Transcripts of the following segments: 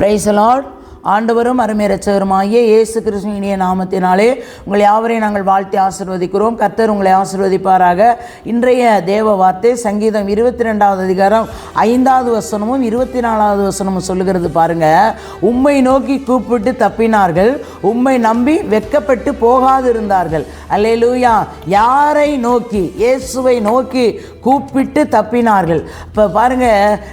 பிரைசலால் ஆண்டவரும் அருமை ரச்சகருமாகிய இயேசு கிருஷ்ணனுடைய நாமத்தினாலே உங்களை யாவரையும் நாங்கள் வாழ்த்தி ஆசிர்வதிக்கிறோம். கர்த்தர் உங்களை ஆசிர்வதிப்பாராக. இன்றைய தேவ வார்த்தை சங்கீதம் இருபத்தி ரெண்டாவது அதிகாரம் ஐந்தாவது வசனமும் இருபத்தி நாலாவது வசனமும் சொல்லுகிறது பாருங்க. உம்மை நோக்கி கூப்பிட்டு தப்பினார்கள். உம்மை நம்பி வெட்கப்பட்டு போகாதிருந்தார்கள். அல்லேலூயா. யாரை நோக்கி? இயேசுவை நோக்கி கூப்பிட்டு தப்பினார்கள். இப்போ பாருங்க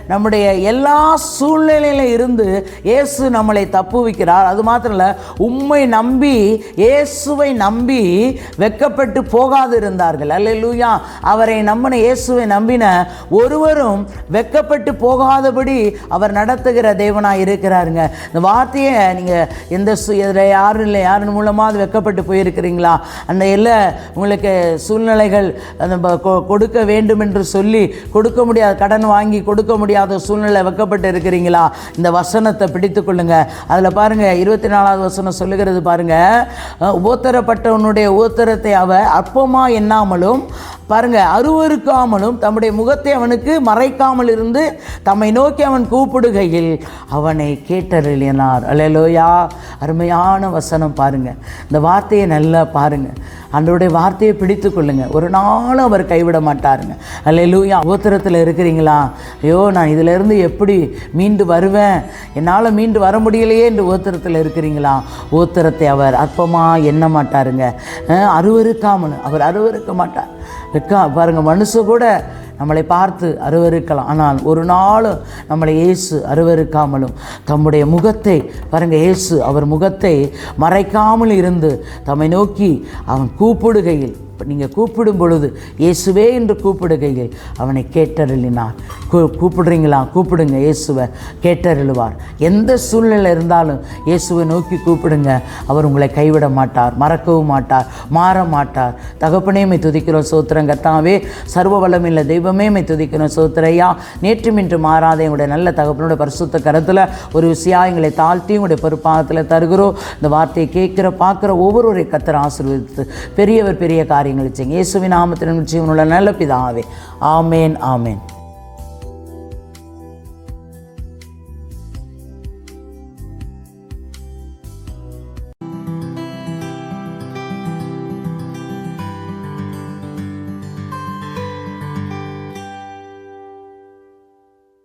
நம்முடைய எல்லா சூழ்நிலையில் இருந்து இயேசு நம்மளை தப்புவிக்கிறார் அது மாத்திரம் இல்லை உம்மை நம்பி இயேசுவை நம்பி வெக்கப்பட்டு போகாது இருந்தார்கள் அல்ல லூயா அவரை நம்பின இயேசுவை நம்பின ஒருவரும் வெட்கப்பட்டு போகாதபடி அவர் நடத்துகிற தேவனாக இருக்கிறாருங்க. இந்த வார்த்தையை நீங்கள் எந்த சு இதில் யாரும் இல்லை யாரின் மூலமாக அது வெட்கப்பட்டு போயிருக்கிறீங்களா? அந்த இல்லை உங்களுக்கு சூழ்நிலைகள் அந்த கொ- கொடுக்க வேண்டும் என்று சொல்லி கொடுக்க முடியாத கடன் வாங்கி கொடுக்க முடியாத சூழ்நிலை வைக்கப்பட்டு இருக்கிறீங்களா? இந்த வசனத்தை பிடித்து கொள்ளுங்க. அதில் பாருங்க இருபத்தி நாலாவது வசனம் சொல்லுகிறது பாருங்க அஹ், உபோத்தரப்பட்டவனுடைய அவ அற்பமாக எண்ணாமலும் பாருங்க அருவருக்காமலும் தம்முடைய முகத்தை அவனுக்கு மறைக்காமல் இருந்து தம்மை நோக்கி அவன் கூப்பிடுகையில் அவனை கேட்டறினார் அல்லேலூயா அருமையான வசனம் பாருங்க. இந்த வார்த்தையை நல்லா பாருங்க. அன்றோடைய வார்த்தையை பிடித்து கொள்ளுங்க. ஒரு நாளும் அவர் கைவிட மாட்டாருங்க. அல்லேலூயா ஓத்திரத்தில் இருக்கிறீங்களா? ஐயோ நான் இதிலிருந்து எப்படி மீண்டு வருவேன்? என்னால் மீண்டு வர முடியலையே என்று ஓத்திரத்தில் இருக்கிறீங்களா? ஓத்திரத்தை அவர் அற்பமாக எண்ண மாட்டாருங்க. அருவருக்காமல் அவர் அருவருக்க மாட்டார். வெக்கா பாருங்க மனுஷ கூட நம்மளை பார்த்து அருவருக்கலாம். ஆனால் ஒரு நாளும் நம்மளை இயேசு அருவருக்காமலும் தம்முடைய முகத்தை பாருங்க இயேசு அவர் முகத்தை மறைக்காமல் இருந்து தம்மை நோக்கி அவன் கூப்பிடுகையில் நீங்கள் கூப்பிடும் பொழுது இயேசுவே என்று கூப்பிடுகையில் அவனை கேட்டருளினார். கூ கூப்பிடுறீங்களா? கூப்பிடுங்க இயேசுவை கேட்டருளுவார். எந்த சூழ்நிலை இருந்தாலும் இயேசுவை நோக்கி கூப்பிடுங்க. அவர் உங்களை கைவிட மாட்டார் மறக்கவும் மாட்டார் மாற மாட்டார். தகப்பனே மை துதிக்கிறோம் சோத்திரம் கத்தாவே சர்வ வல்லமில்ல தெய்வமே மை துதிக்கிறோம் சோத்திரையா நேற்றும் இன்று மாறாத எங்களுடைய நல்ல தகப்பனுடைய பரிசுத்த கரத்தில் ஒரு விஷயம் எங்களை தாழ்த்தி உங்களுடைய பொறுப்பாகத்தில் தருகிறோம். இந்த வார்த்தையை கேட்குற பார்க்குற ஒவ்வொருவரை கத்தர் ஆசீர்வதித்து பெரியவர் பெரிய காரியம் செய்யுங்க. இயேசுவின் நாமத்தின் நிச்சயம் உள்ள நல்ல பிதாவே. ஆமேன் ஆமேன்.